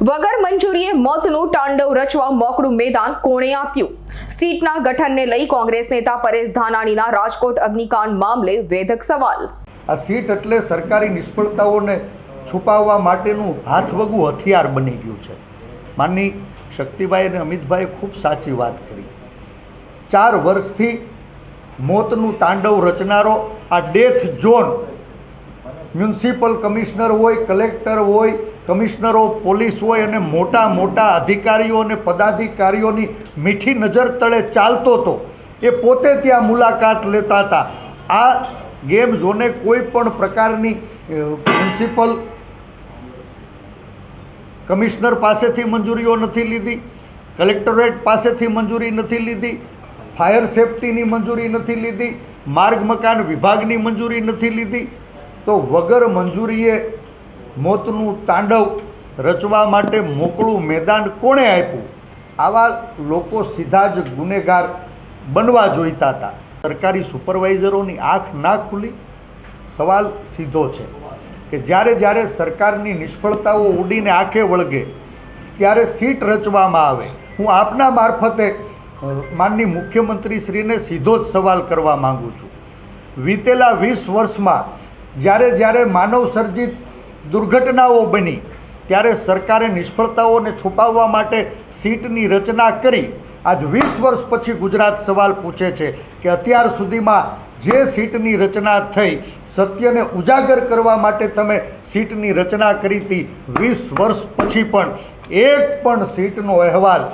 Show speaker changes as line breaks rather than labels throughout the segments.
વગર મંજૂરીએ મોતનું તાંડવ રચવા મોકળું મેદાન કોણે આપ્યું? સીટના ગઠનને લઈ કોંગ્રેસ નેતા પરેશ ધાનાણીના રાજકોટ અગ્નિકાંડ મામલે વેધક સવાલ.
આ સીટ એટલે સરકારી નિષ્ફળતાઓને છુપાવવા માટેનું હાથવગું હથિયાર બની ગયું છે. માનની શક્તિભાઈ અને અમિતભાઈએ ખૂબ સાચી વાત કરી. ચાર વર્ષથી મોતનું તાંડવ રચનારો આ ડેથ ઝોન મ્યુનિસિપલ કમિશનર હોય, કલેક્ટર હોય, કમિશનર, પોલીસ હોય અને મોટા મોટા અધિકારીઓ અને પદાધિકારીઓની મીઠી નજર તળે ચાલતો હતો એ પોતે ત્યાં મુલાકાત લેતા હતા. આ ગેમ ઝોને કોઈ પણ પ્રકારની મ્યુનિસિપલ કમિશનર પાસેથી મંજૂરીઓ નથી લીધી, કલેક્ટરેટ પાસેથી મંજૂરી નથી લીધી, ફાયર સેફટીની મંજૂરી નથી લીધી, માર્ગ મકાન વિભાગની મંજૂરી નથી લીધી તો વગર મંજૂરીએ મોતનું તાંડવ રચવા માટે મોકળું મેદાન કોણે આપ્યું? આવા લોકો સીધા જ ગુનેગાર બનવા જોઈતા હતા. સરકારી સુપરવાઇઝરોની આંખ ના ખુલી? સવાલ સીધો છે કે જ્યારે જ્યારે સરકારની નિષ્ફળતાઓ ઉડીને આંખે વળગે, ત્યારે સીટ રચવામાં આવે. હું આપના મારફતે માનની મુખ્યમંત્રીશ્રીને સીધો જ સવાલ કરવા માગું છું. વીતેલા વીસ વર્ષમાં જ્યારે જ્યારે માનવ સર્જિત દુર્ઘટનાઓ બની, ત્યારે સરકારે નિષ્ફળતાઓને છુપાવવા માટે સીટની રચના કરી. આજ વીસ વર્ષ પછી ગુજરાત સવાલ પૂછે છે કે અત્યાર સુધીમાં જે સીટની રચના થઈ, સત્યને ઉજાગર કરવા માટે તમે સીટની રચના કરી હતી વીસ વર્ષ પછી પણ. એક પણ સીટનો અહેવાલ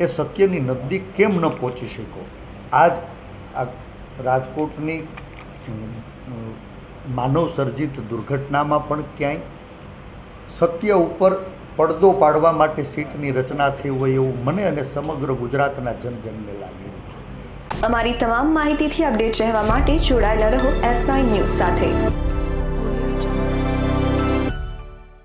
એ સત્યની નજદીક કેમ ન પહોંચી શક્યો? આજ આ રાજકોટની માનવ સર્જિત દુર્ઘટનામાં પણ ક્યાંય સત્ય ઉપર પડદો પાડવા માટે સીટની રચના થઈ હોય એવું મને અને સમગ્ર ગુજરાતના જનજનને લાગ્યું
અમારી તમામ માહિતીથી અપડેટ રહેવા માટે જોડાયેલા રહો એસ નાઇન ન્યૂઝ સાથે.